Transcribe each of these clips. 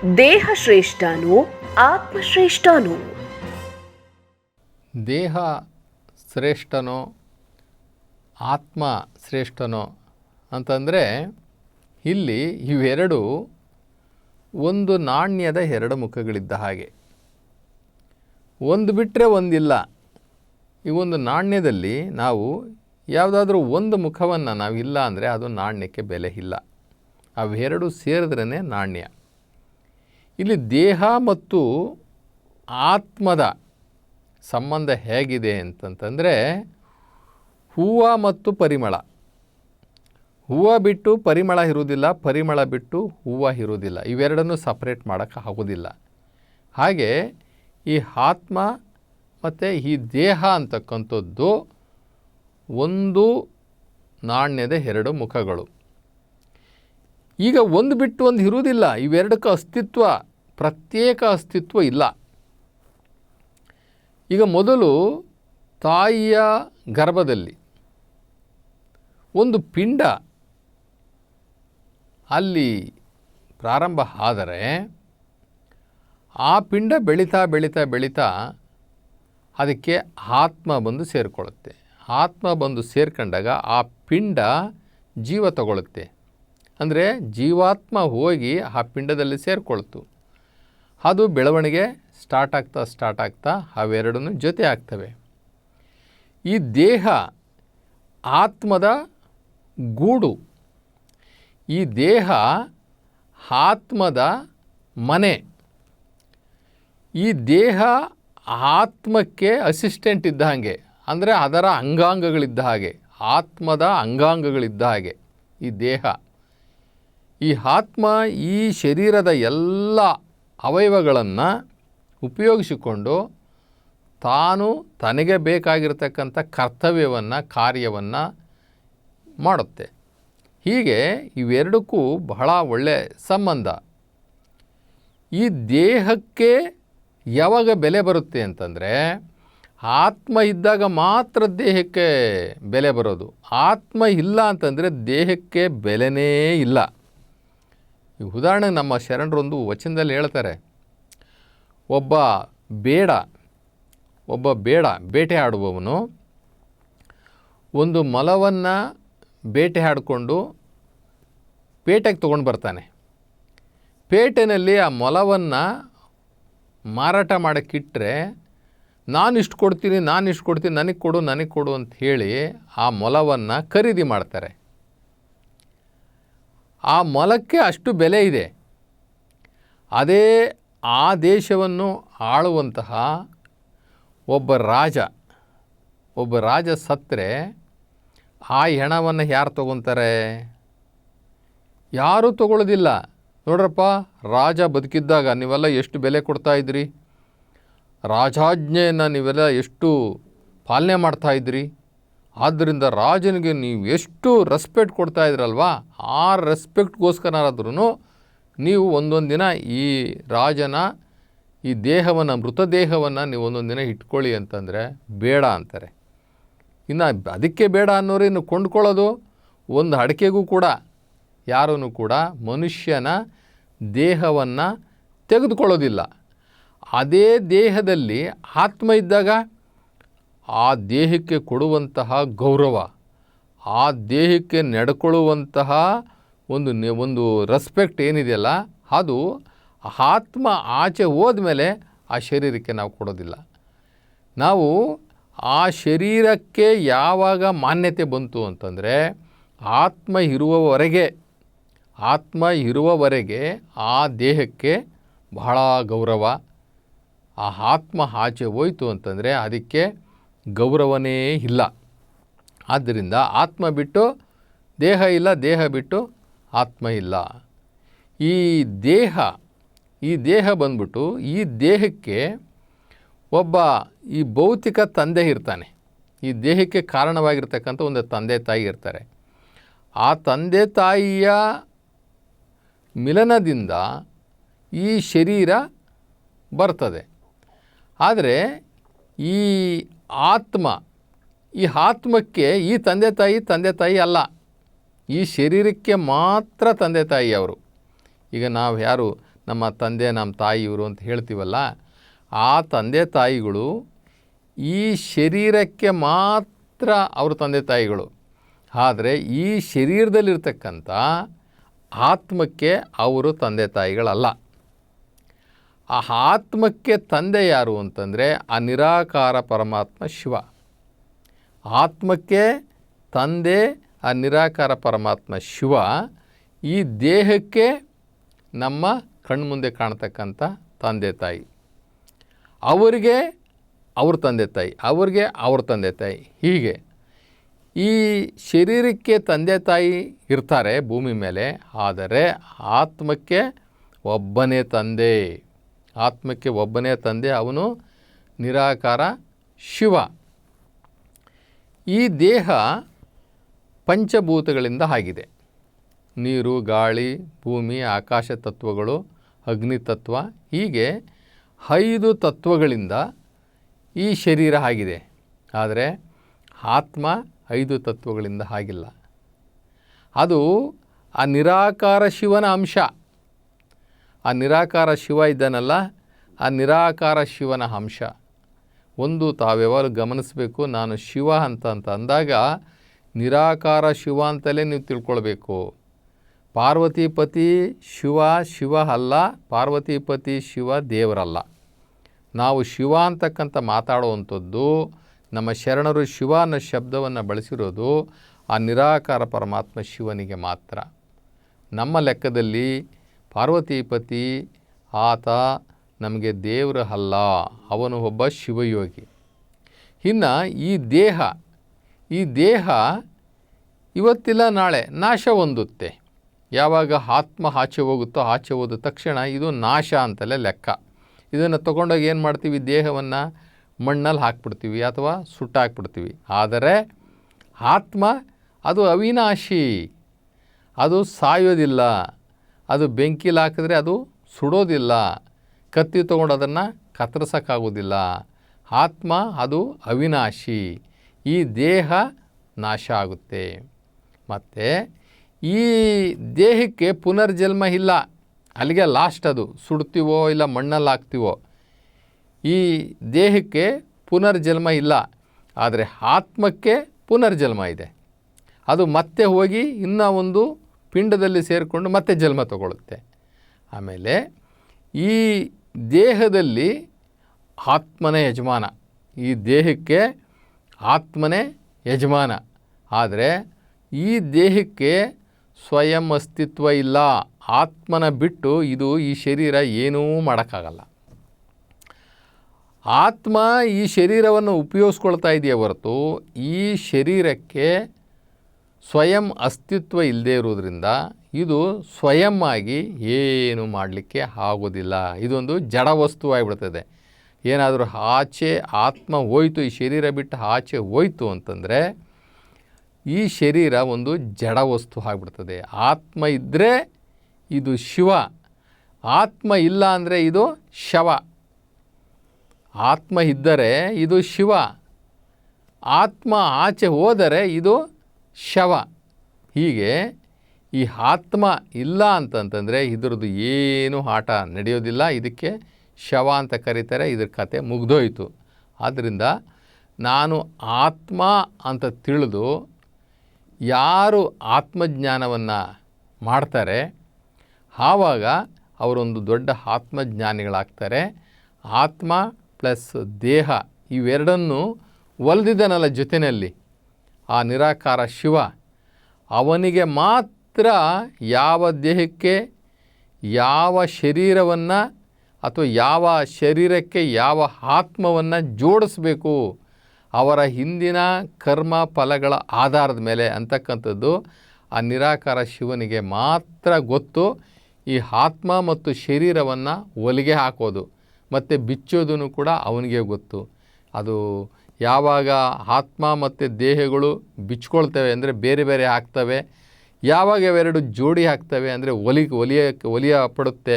ದೇಹ ಶ್ರೇಷ್ಠನೋ ಆತ್ಮಶ್ರೇಷ್ಠನೋ? ದೇಹ ಶ್ರೇಷ್ಠನೋ ಆತ್ಮ ಶ್ರೇಷ್ಠನೋ ಅಂತಂದರೆ ಇಲ್ಲಿ ಇವೆರಡು ಒಂದು ನಾಣ್ಯದ ಎರಡು ಮುಖಗಳಿದ್ದ ಹಾಗೆ. ಒಂದು ಬಿಟ್ಟರೆ ಒಂದಿಲ್ಲ. ಈ ಒಂದು ನಾಣ್ಯದಲ್ಲಿ ನಾವು ಯಾವುದಾದ್ರೂ ಒಂದು ಮುಖವನ್ನು ಇಲ್ಲ ಅಂದರೆ ಅದು ನಾಣ್ಯಕ್ಕೆ ಬೆಲೆ ಇಲ್ಲ. ಅವೆರಡು ಸೇರಿದ್ರೇ ನಾಣ್ಯ. ಇಲ್ಲಿ ದೇಹ ಮತ್ತು ಆತ್ಮದ ಸಂಬಂಧ ಹೇಗಿದೆ ಅಂತಂತಂದರೆ ಹೂವು ಮತ್ತು ಪರಿಮಳ. ಹೂವು ಬಿಟ್ಟು ಪರಿಮಳ ಇರುವುದಿಲ್ಲ, ಪರಿಮಳ ಬಿಟ್ಟು ಹೂವು ಇರುವುದಿಲ್ಲ. ಇವೆರಡನ್ನೂ ಸಪ್ರೇಟ್ ಮಾಡೋಕ್ಕೆ ಆಗೋದಿಲ್ಲ ಹಾಗೆ ಈ ಆತ್ಮ ಮತ್ತು ಈ ದೇಹ ಅಂತಕ್ಕಂಥದ್ದು ಒಂದು ನಾಣ್ಯದ ಎರಡು ಮುಖಗಳು. ಈಗ ಒಂದು ಬಿಟ್ಟು ಒಂದು ಇರುವುದಿಲ್ಲ, ಇವೆರಡಕ್ಕೂ ಅಸ್ತಿತ್ವ. ಪ್ರತ್ಯೇಕ ಅಸ್ತಿತ್ವ ಇಲ್ಲ. ಈಗ ಮೊದಲು ತಾಯಿಯ ಗರ್ಭದಲ್ಲಿ ಒಂದು ಪಿಂಡ ಅಲ್ಲಿ ಪ್ರಾರಂಭ ಆದರೆ ಆ ಪಿಂಡ ಬೆಳೀತಾ ಬೆಳೀತಾ ಬೆಳೀತಾ ಅದಕ್ಕೆ ಆತ್ಮ ಬಂದು ಸೇರಿಕೊಳ್ಳುತ್ತೆ. ಆತ್ಮ ಬಂದು ಸೇರ್ಕೊಂಡಾಗ ಆ ಪಿಂಡ ಜೀವ ತಗೊಳ್ಳುತ್ತೆ. ಅಂದರೆ ಜೀವಾತ್ಮ ಹೋಗಿ ಆ ಪಿಂಡದಲ್ಲಿ ಸೇರಿಕೊಳ್ತು ಅದು ಬೆಳವಣಿಗೆ ಸ್ಟಾರ್ಟ್ ಆಗ್ತಾ ಸ್ಟಾರ್ಟ್ ಆಗ್ತಾ ಜೊತೆ ಆಗ್ತವೆ. ಈ ದೇಹ ಆತ್ಮದ ಗೂಡು. ಈ ದೇಹ ಆತ್ಮದ ಮನೆ. ಈ ದೇಹ ಆತ್ಮಕ್ಕೆ ಅಸಿಸ್ಟೆಂಟ್ ಇದ್ದ ಹಾಗೆ, ಅಂದರೆ ಅದರ ಅಂಗಾಂಗಗಳಿದ್ದ ಹಾಗೆ, ಆತ್ಮದ ಅಂಗಾಂಗಗಳಿದ್ದ ಹಾಗೆ ಈ ದೇಹ. ಈ ಆತ್ಮ ಈ ಶರೀರದ ಎಲ್ಲ ಅವಯವಗಳನ್ನು ಉಪಯೋಗಿಸಿಕೊಂಡು ತಾನು ತನಗೆ ಬೇಕಾಗಿರತಕ್ಕಂಥ ಕರ್ತವ್ಯವನ್ನು, ಕಾರ್ಯವನ್ನು ಮಾಡುತ್ತೆ. ಹೀಗೆ ಇವೆರಡಕ್ಕೂ ಬಹಳ ಒಳ್ಳೆಯ ಸಂಬಂಧ. ಈ ದೇಹಕ್ಕೆ ಯಾವಾಗ ಬೆಲೆ ಬರುತ್ತೆ ಅಂತಂದರೆ, ಆತ್ಮ ಇದ್ದಾಗ ಮಾತ್ರ ದೇಹಕ್ಕೆ ಬೆಲೆ ಬರೋದು. ಆತ್ಮ ಇಲ್ಲ ಅಂತಂದರೆ ದೇಹಕ್ಕೆ ಬೆಲೆನೇ ಇಲ್ಲ. ಈ ಉದಾಹರಣೆಗೆ ನಮ್ಮ ಶರಣರೊಂದು ವಚನದಲ್ಲಿ ಹೇಳ್ತಾರೆ, ಒಬ್ಬ ಬೇಡ ಒಬ್ಬ ಬೇಡ ಬೇಟೆ ಆಡುವವನು ಒಂದು ಮಲವನ್ನು ಬೇಟೆ ಆಡಿಕೊಂಡು ಪೇಟೆಗೆ ತೊಗೊಂಡು ಬರ್ತಾನೆ. ಪೇಟೆನಲ್ಲಿ ಆ ಮೊಲವನ್ನು ಮಾರಾಟ ಮಾಡೋಕ್ಕಿಟ್ಟರೆ ನಾನು ಇಷ್ಟು ಕೊಡ್ತೀನಿ, ನಾನು ಇಷ್ಟು ಕೊಡ್ತೀನಿ, ನನಗೆ ಕೊಡು ನನಗೆ ಕೊಡು ಅಂತ ಹೇಳಿ ಆ ಮೊಲವನ್ನು ಖರೀದಿ ಮಾಡ್ತಾರೆ. ಆ ಮೊಲಕ್ಕೆ ಅಷ್ಟು ಬೆಲೆ ಇದೆ. ಅದೇ ಆ ದೇಶವನ್ನು ಆಳುವಂತಹ ಒಬ್ಬ ರಾಜ ಒಬ್ಬ ರಾಜ ಸತ್ತರೆ ಆ ಹೆಣವನ್ನು ಯಾರು ತಗೊತಾರೆ? ಯಾರೂ ತಗೊಳ್ಳೋದಿಲ್ಲ. ನೋಡ್ರಪ್ಪ, ರಾಜ ಬದುಕಿದ್ದಾಗ ನೀವೆಲ್ಲ ಎಷ್ಟು ಬೆಲೆ ಕೊಡ್ತಾ ಇದ್ರಿ? ರಾಜಾಜ್ಞೆಯನ್ನು ನೀವೆಲ್ಲ ಎಷ್ಟು ಪಾಲನೆ ಮಾಡ್ತಾ ಇದ್ರಿ? ಆದ್ದರಿಂದ ರಾಜನಿಗೆ ನೀವು ಎಷ್ಟು ರೆಸ್ಪೆಕ್ಟ್ ಕೊಡ್ತಾ ಇದ್ರಲ್ವಾ, ಆ ರೆಸ್ಪೆಕ್ಟ್ಗೋಸ್ಕರಾದ್ರೂ ನೀವು ಒಂದೊಂದು ದಿನ ಈ ರಾಜನ, ಈ ದೇಹವನ್ನು ಮೃತದೇಹವನ್ನು ನೀವು ಒಂದೊಂದು ದಿನ ಇಟ್ಕೊಳ್ಳಿ ಅಂತಂದರೆ ಬೇಡ ಅಂತಾರೆ. ಇನ್ನು ಅದಕ್ಕೆ ಬೇಡ ಅನ್ನೋರು ಇನ್ನು ಕೊಂಡ್ಕೊಳ್ಳೋದು ಒಂದು ಅಡಿಕೆಗೂ ಕೂಡ ಯಾರೂ ಕೂಡ ಮನುಷ್ಯನ ದೇಹವನ್ನು ತೆಗೆದುಕೊಳ್ಳೋದಿಲ್ಲ. ಅದೇ ದೇಹದಲ್ಲಿ ಆತ್ಮ ಇದ್ದಾಗ ಆ ದೇಹಕ್ಕೆ ಕೊಡುವಂತಹ ಗೌರವ, ಆ ದೇಹಕ್ಕೆ ನಡ್ಕೊಳ್ಳುವಂತಹ ಒಂದು ಒಂದು ರೆಸ್ಪೆಕ್ಟ್ ಏನಿದೆಯಲ್ಲ, ಅದು ಆತ್ಮ ಆಚೆ ಹೋದ್ಮೇಲೆ ಆ ಶರೀರಕ್ಕೆ ನಾವು ಕೊಡೋದಿಲ್ಲ. ನಾವು ಆ ಶರೀರಕ್ಕೆ ಯಾವಾಗ ಮಾನ್ಯತೆ ಬಂತು ಅಂತಂದರೆ, ಆತ್ಮ ಇರುವವರೆಗೆ ಆತ್ಮ ಇರುವವರೆಗೆ ಆ ದೇಹಕ್ಕೆ ಬಹಳ ಗೌರವ, ಆ ಆತ್ಮ ಆಚೆ ಹೋಯಿತು ಅಂತಂದರೆ, ಅದಕ್ಕೆ ಗೌರವನೇ ಇಲ್ಲ. ಆದ್ದರಿಂದ ಆತ್ಮ ಬಿಟ್ಟು ದೇಹ ಇಲ್ಲ, ದೇಹ ಬಿಟ್ಟು ಆತ್ಮ ಇಲ್ಲ. ಈ ದೇಹ ಈ ದೇಹ ಬಂದ್ಬಿಟ್ಟು ಈ ದೇಹಕ್ಕೆ ಒಬ್ಬ ಈ ಭೌತಿಕ ತಂದೆ ಇರ್ತಾನೆ. ಈ ದೇಹಕ್ಕೆ ಕಾರಣವಾಗಿರ್ತಕ್ಕಂಥ ಒಂದು ತಂದೆ ತಾಯಿ ಇರ್ತಾರೆ. ಆ ತಂದೆ ತಾಯಿಯ ಮಿಲನದಿಂದ ಈ ಶರೀರ ಬರ್ತದೆ. ಆದರೆ ಈ ಆತ್ಮ. ಈ ಆತ್ಮಕ್ಕೆ ಈ ತಂದೆ ತಾಯಿ ತಂದೆ ತಾಯಿ ಅಲ್ಲ. ಈ ಶರೀರಕ್ಕೆ ಮಾತ್ರ ತಂದೆ ತಾಯಿ ಅವರು. ಈಗ ನಾವು ಯಾರು? ನಮ್ಮ ತಂದೆ, ನಮ್ಮ ತಾಯಿ ಇವರು ಅಂತ ಹೇಳ್ತೀವಲ್ಲ. ಆ ತಂದೆ ತಾಯಿಗಳು ಈ ಶರೀರಕ್ಕೆ ಮಾತ್ರ ಅವ್ರ ತಂದೆ ತಾಯಿಗಳು. ಆದರೆ ಈ ಶರೀರದಲ್ಲಿರ್ತಕ್ಕಂಥ ಆತ್ಮಕ್ಕೆ ಅವರು ತಂದೆ ತಾಯಿಗಳಲ್ಲ. ಆ ಆತ್ಮಕ್ಕೆ ತಂದೆ ಯಾರು ಅಂತಂದರೆ ಆ ನಿರಾಕಾರ ಪರಮಾತ್ಮ ಶಿವ. ಆತ್ಮಕ್ಕೆ ತಂದೆ ಆ ನಿರಾಕಾರ ಪರಮಾತ್ಮ ಶಿವ. ಈ ದೇಹಕ್ಕೆ ನಮ್ಮ ಕಣ್ಮುಂದೆ ಕಾಣ್ತಕ್ಕಂಥ ತಂದೆ ತಾಯಿ. ಅವರಿಗೆ ಅವ್ರ ತಂದೆ ತಾಯಿ, ಅವ್ರಿಗೆ ಅವ್ರ ತಂದೆ ತಾಯಿ. ಹೀಗೆ ಈ ಶರೀರಕ್ಕೆ ತಂದೆ ತಾಯಿ ಇರ್ತಾರೆ ಭೂಮಿ ಮೇಲೆ, ಆದರೆ ಆತ್ಮಕ್ಕೆ ಒಬ್ಬನೇ ತಂದೆ. ಆತ್ಮಕ್ಕೆ ಒಬ್ಬನೇ ತಂದೆ, ಅವನು ನಿರಾಕಾರ ಶಿವ. ಈ ದೇಹ ಪಂಚಭೂತಗಳಿಂದ ಆಗಿದೆ. ನೀರು, ಗಾಳಿ, ಭೂಮಿ, ಆಕಾಶ ತತ್ವಗಳು, ಅಗ್ನಿ ತತ್ವ, ಹೀಗೆ ಐದು ತತ್ವಗಳಿಂದ ಈ ಶರೀರ ಆಗಿದೆ. ಆದರೆ ಆತ್ಮ ಐದು ತತ್ವಗಳಿಂದ ಆಗಿಲ್ಲ. ಅದು ಆ ನಿರಾಕಾರ ಶಿವನ ಅಂಶ. ಆ ನಿರಾಕಾರ ಶಿವ ಇದ್ದಾನಲ್ಲ, ಆ ನಿರಾಕಾರ ಶಿವನ ಅಂಶ. ಒಂದು ತಾವ್ಯಾವಾಗಲೂ ಗಮನಿಸಬೇಕು, ನಾನು ಶಿವ ಅಂತ ಅಂತ ಅಂದಾಗ, ನಿರಾಕಾರ ಶಿವ ಅಂತಲೇ ನೀವು ತಿಳ್ಕೊಳ್ಬೇಕು. ಪಾರ್ವತಿಪತಿ ಶಿವ ಶಿವ ಅಲ್ಲ ಪಾರ್ವತಿಪತಿ ಶಿವ ದೇವರಲ್ಲ. ನಾವು ಶಿವ ಅಂತಕ್ಕಂಥ ಮಾತಾಡುವಂಥದ್ದು, ನಮ್ಮ ಶರಣರು ಶಿವ ಅನ್ನೋ ಶಬ್ದವನ್ನು ಬಳಸಿರೋದು ಆ ನಿರಾಕಾರ ಪರಮಾತ್ಮ ಶಿವನಿಗೆ ಮಾತ್ರ. ನಮ್ಮ ಲೆಕ್ಕದಲ್ಲಿ ಪಾರ್ವತಿಪತಿ, ಆತ ನಮಗೆ ದೇವರು ಅಲ್ಲ, ಅವನು ಒಬ್ಬ ಶಿವಯೋಗಿ. ಇನ್ನು ಈ ದೇಹ ಈ ದೇಹ ಇವತ್ತಿಲ್ಲ, ನಾಳೆ ನಾಶ ಹೊಂದುತ್ತೆ. ಯಾವಾಗ ಆತ್ಮ ಆಚೆ ಹೋಗುತ್ತೋ ಆಚೆ ಹೋದ ತಕ್ಷಣ ಇದು ನಾಶ ಅಂತಲೇ ಲೆಕ್ಕ. ಇದನ್ನು ತೊಗೊಂಡೋಗಿ ಏನು ಮಾಡ್ತೀವಿ? ದೇಹವನ್ನು ಮಣ್ಣಲ್ಲಿ ಹಾಕ್ಬಿಡ್ತೀವಿ ಅಥವಾ ಸುಟ್ಟಾಕ್ಬಿಡ್ತೀವಿ ಆದರೆ ಆತ್ಮ ಅದು ಅವಿನಾಶಿ, ಅದು ಸಾಯೋದಿಲ್ಲ. ಅದು ಬೆಂಕಿಲಿ ಹಾಕಿದ್ರೆ ಅದು ಸುಡೋದಿಲ್ಲ. ಕತ್ತಿ ತೊಗೊಂಡು ಅದನ್ನು ಕತ್ತರಿಸೋಕ್ಕಾಗೋದಿಲ್ಲ ಆತ್ಮ ಅದು ಅವಿನಾಶಿ. ಈ ದೇಹ ನಾಶ ಆಗುತ್ತೆ. ಮತ್ತು ಈ ದೇಹಕ್ಕೆ ಪುನರ್ಜನ್ಮ ಇಲ್ಲ. ಅಲ್ಲಿಗೆ ಲಾಸ್ಟ್ ಅದು. ಸುಡ್ತೀವೋ ಇಲ್ಲ ಮಣ್ಣಲ್ಲಿ ಹಾಕ್ತೀವೋ. ಈ ದೇಹಕ್ಕೆ ಪುನರ್ಜನ್ಮ ಇಲ್ಲ. ಆದರೆ ಆತ್ಮಕ್ಕೆ ಪುನರ್ಜನ್ಮ ಇದೆ. ಅದು ಮತ್ತೆ ಹೋಗಿ ಇನ್ನೂ ಒಂದು ಪಿಂಡದಲ್ಲಿ ಸೇರಿಕೊಂಡು ಮತ್ತೆ ಜನ್ಮ ತಗೊಳ್ಳುತ್ತೆ ಆಮೇಲೆ ಈ ದೇಹದಲ್ಲಿ ಆತ್ಮನೇ ಯಜಮಾನ. ಈ ದೇಹಕ್ಕೆ ಆತ್ಮನೇ ಯಜಮಾನ. ಆದರೆ ಈ ದೇಹಕ್ಕೆ ಸ್ವಯಂ ಅಸ್ತಿತ್ವ ಇಲ್ಲ. ಆತ್ಮನ ಬಿಟ್ಟು ಇದು ಈ ಶರೀರ ಏನೂ ಮಾಡೋಕ್ಕಾಗಲ್ಲ. ಆತ್ಮ ಈ ಶರೀರವನ್ನು ಉಪಯೋಗಿಸ್ಕೊಳ್ತಾ ಇದೆಯೇ ಹೊರತು ಈ ಶರೀರಕ್ಕೆ ಸ್ವಯಂ ಅಸ್ತಿತ್ವ ಇಲ್ಲದೇ ಇರೋದ್ರಿಂದ ಇದು ಸ್ವಯಂ ಆಗಿ ಏನು ಮಾಡಲಿಕ್ಕೆ ಆಗೋದಿಲ್ಲ. ಇದೊಂದು ಜಡ ವಸ್ತು ಆಗಿಬಿಡ್ತದೆ. ಏನಾದರೂ ಆಚೆ ಆತ್ಮ ಹೋಯಿತು, ಈ ಶರೀರ ಬಿಟ್ಟು ಆಚೆ ಹೋಯಿತು ಅಂತಂದರೆ ಈ ಶರೀರ ಒಂದು ಜಡ ವಸ್ತು ಆಗಿಬಿಡ್ತದೆ. ಆತ್ಮ ಇದ್ದರೆ ಇದು ಶಿವ, ಆತ್ಮ ಇಲ್ಲ ಅಂದರೆ ಇದು ಶವ. ಆತ್ಮ ಇದ್ದರೆ ಇದು ಶಿವ, ಆತ್ಮ ಆಚೆ ಹೋದರೆ ಇದು ಶವ. ಹೀಗೆ ಈ ಆತ್ಮ ಇಲ್ಲ ಅಂತಂತಂದರೆ ಇದರದ್ದು ಏನು ಆಟ ನಡೆಯೋದಿಲ್ಲ. ಇದಕ್ಕೆ ಶವ ಅಂತ ಕರೀತಾರೆ. ಇದ್ರ ಕತೆ ಮುಗ್ದೋಯಿತು. ಆದ್ದರಿಂದ ನಾನು ಆತ್ಮ ಅಂತ ತಿಳಿದು ಯಾರು ಆತ್ಮಜ್ಞಾನವನ್ನು ಮಾಡ್ತಾರೆ, ಆವಾಗ ಅವರೊಂದು ದೊಡ್ಡ ಆತ್ಮಜ್ಞಾನಿಗಳಾಗ್ತಾರೆ. ಆತ್ಮ ಪ್ಲಸ್ ದೇಹ ಇವೆರಡನ್ನು ಒಲ್ದಿದ್ದಾನಲ್ಲ ಜೊತೆಯಲ್ಲಿ. ಆ ನಿರಾಕಾರ ಶಿವ ಅವನಿಗೆ ಮಾತ್ರ ಯಾವ ದೇಹಕ್ಕೆ, ಯಾವ ಶರೀರವನ್ನು ಅಥವಾ ಯಾವ ಶರೀರಕ್ಕೆ ಯಾವ ಆತ್ಮವನ್ನು ಜೋಡಿಸ್ಬೇಕು, ಅವರ ಹಿಂದಿನ ಕರ್ಮ ಫಲಗಳ ಆಧಾರದ ಮೇಲೆ ಅಂತಕ್ಕಂಥದ್ದು ಆ ನಿರಾಕಾರ ಶಿವನಿಗೆ ಮಾತ್ರ ಗೊತ್ತು. ಈ ಆತ್ಮ ಮತ್ತು ಶರೀರವನ್ನು ಒಲಿಗೆ ಹಾಕೋದು, ಮತ್ತು ಬಿಚ್ಚೋದನ್ನು ಕೂಡ ಅವನಿಗೆ ಗೊತ್ತು. ಅದು ಯಾವಾಗ ಆತ್ಮ ಮತ್ತು ದೇಹಗಳು ಬಿಚ್ಕೊಳ್ತವೆ ಅಂದರೆ ಬೇರೆ ಬೇರೆ ಆಗ್ತವೆ, ಯಾವಾಗ ಇವೆರಡು ಜೋಡಿ ಆಗ್ತವೆ ಅಂದರೆ ಒಲಿ, ಒಲಿಯ ಒಲಿಯ ಪಡುತ್ತೆ,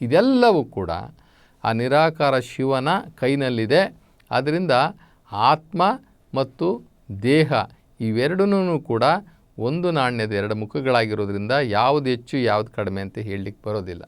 ಇದೆಲ್ಲವೂ ಕೂಡ ಆ ನಿರಾಕಾರ ಶಿವನ ಕೈನಲ್ಲಿದೆ. ಆದ್ದರಿಂದ ಆತ್ಮ ಮತ್ತು ದೇಹ ಇವೆರಡೂ ಕೂಡ ಒಂದು ನಾಣ್ಯದ ಎರಡು ಮುಖಗಳಾಗಿರೋದ್ರಿಂದ ಯಾವುದು ಹೆಚ್ಚು ಯಾವುದು ಕಡಿಮೆ ಅಂತ ಹೇಳಲಿಕ್ಕೆ ಬರೋದಿಲ್ಲ.